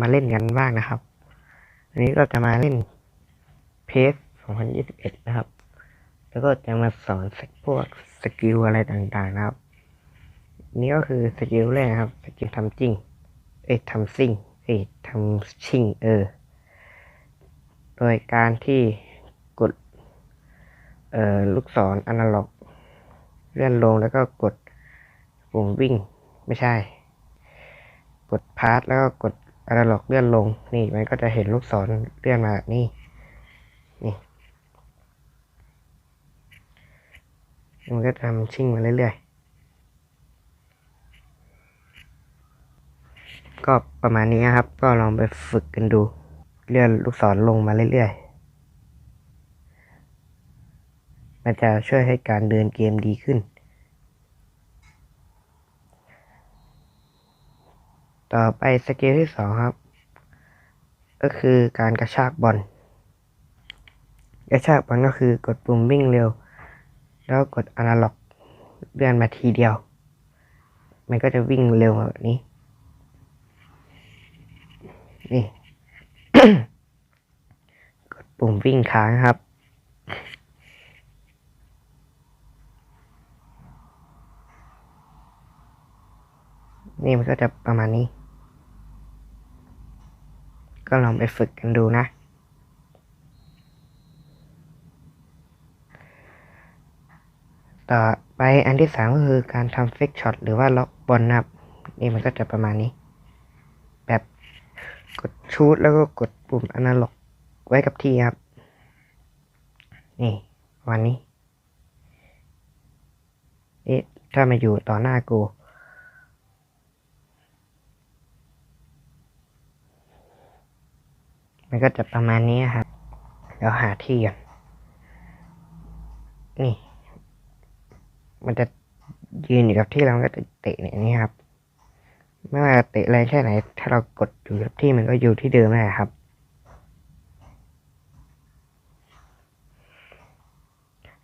มาเล่นกันบ้างนะครับ อันนี้ก็จะมาเล่นเพส2021 นะครับ แล้วก็จะมาสอนพวกสกิลอะไรต่างๆนะครับ นี่ก็คือสกิลแรกนะครับ สกิลทำจริง เอ้ยทำซิ่ง เอ้ยทำชิ่งเออ โดยการที่กด เอ่อ ลูกศรอนาล็อก เลื่อนลงแล้วก็กดปุ่มวิ่ง ไม่ใช่ กดพาร์ทแล้วก็กด อนาล็อกเลื่อนลง นี่มันก็จะเห็นลูกศรเลื่อนมาแบบนี่ นี่มันก็ทำชิ่งมาเรื่อยๆ ก็ประมาณนี้ครับ ก็ลองไปฝึกกันดู เลื่อนลูกศรลงมาเรื่อยๆ มันจะช่วยให้การเดินเกมดีขึ้น ต่อไปสกิลที่สองครับ ก็คือการกระชากบอลกระชากบอลก็คือกดปุ่มวิ่งเร็ว แล้วกดอนาล็อกเลื่อนมาทีเดียว มันก็จะวิ่งเร็วแบบนี้ นี่ กดปุ่มวิ่งค้างครับนี่มันก็จะประมาณนี้ ก็ลองไปฝึกกันดูนะ ต่อไปอันที่สามก็คือการทำเฟกช็อตหรือว่าล็อกบอลนะครับ นี่มันก็จะประมาณนี้ แบบกดชูดแล้วก็กดปุ่มอนาล็อกไว้กับที่ครับ นี่วันนี้นี่ถ้ามาอยู่ต่อหน้ากู มันก็จะประมาณนี้ครับ เดี๋ยวหาที่ก่อนนี่ มันจะยืนอยู่กับที่เราก็จะเตะเนี่ยนี่ครับ ไม่ว่าเตะแรงแค่ไหน ถ้าเรากดอยู่กับที่มันก็อยู่ที่เดิมนั่นแหละครับ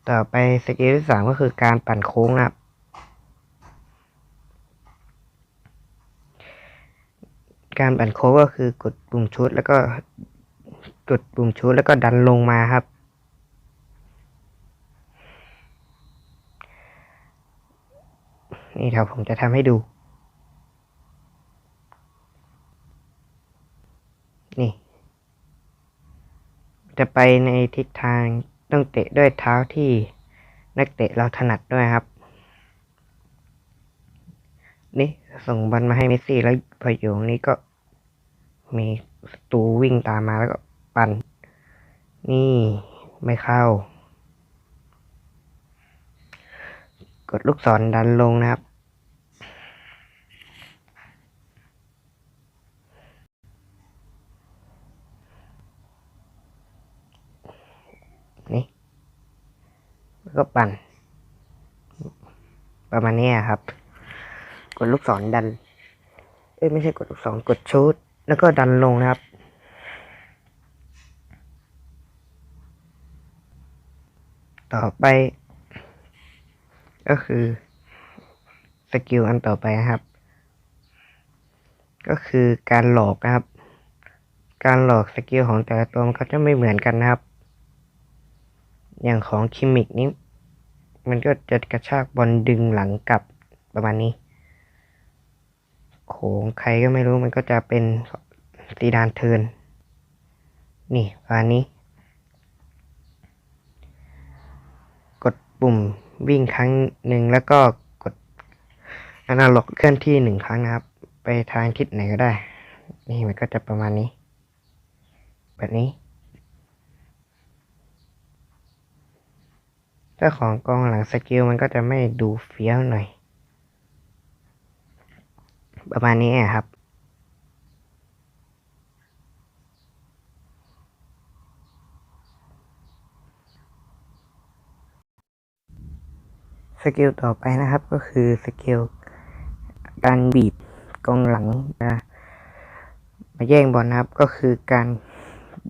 ต่อไปสกิลที่สามก็คือการปั่นโค้งครับการปั่นโค้งก็คือกดปุ่มชุดแล้วก็ กดปุ่มชุดแล้วก็ดันลงมาครับ นี่ครับผมจะทำให้ดู นี่ จะไปในทิศทางต้องเตะด้วยเท้าที่นักเตะเราถนัดด้วยครับ นี่ส่งบอลมาให้เมสซี่แล้วพออยู่ตรงนี้ก็มีตูวิ่งตามมาแล้วก็ ปั่น นี่ไม่เข้า กดลูกศรดันลงนะครับ นี่แล้วก็ปั่น ประมาณนี้ครับ กดลูกศรดัน เอ้ยไม่ใช่กดลูกศรกดชูดแล้วก็ดันลงนะครับ ต่อไป ก็คือสกิลอันต่อไปนะครับ ก็คือการหลอกนะครับ การหลอกสกิลของแต่ละตัวมันก็จะไม่เหมือนกันนะครับ อย่างของคิมิกนี้ มันก็จะกระชากบอลดึงหลังกลับประมาณนี้โขงใครก็ไม่รู้มันก็จะเป็นซีดานเทิน นี่ประมาณนี้ กด ปุ่มวิ่งครั้งหนึ่งแล้วก็กดอนาล็อกเคลื่อนที่หนึ่งครั้งนะครับ ไปทางทิศไหนก็ได้ นี่มันก็จะประมาณนี้ แบบนี้ ถ้าของกองหลังสกิลมันก็จะไม่ดูเฟี้ยวหน่อย ประมาณนี้ครับ สกิลต่อไปนะครับก็คือสกิลการบีบกองหลังนะมาแย่งบอลนะครับ ก็คือการ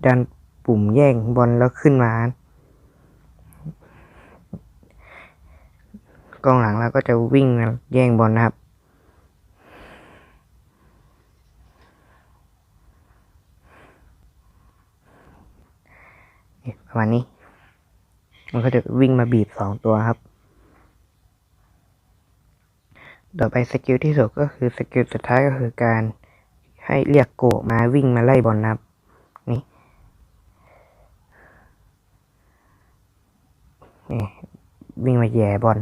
ดันปุ่มแย่งบอลแล้วขึ้นมากองหลังเราก็จะวิ่งแย่งบอลนะครับ ประมาณนี้ มันก็จะวิ่งมาบีบสองตัวครับ ต่อไปสกิลที่สุดก็คือสกิลสุดท้ายก็คือการให้เรียกโกมาวิ่งมาไล่บอลนะครับนี่นี่วิ่งมาแย่บอล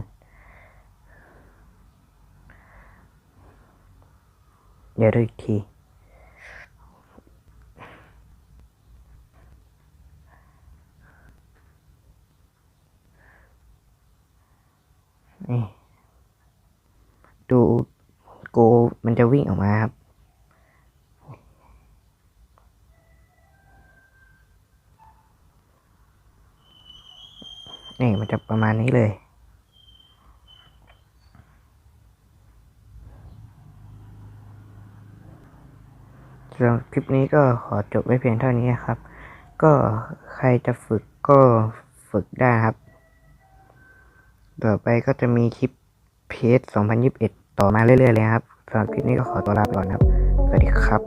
เดี๋ยวดูอีกทีนี่ ดูโกมันจะวิ่งออกมาครับ นี่มันจะประมาณนี้เลย สำหรับคลิปนี้ก็ขอจบไว้เพียงเท่านี้ครับ ก็ใครจะฝึกก็ฝึกได้ครับ ต่อไปก็จะมีคลิป เพจ2021 ต่อมาเรื่อยๆเลยครับสำหรับคลิปนี้ก็ขอตัวลาไปก่อนครับ สวัสดีครับ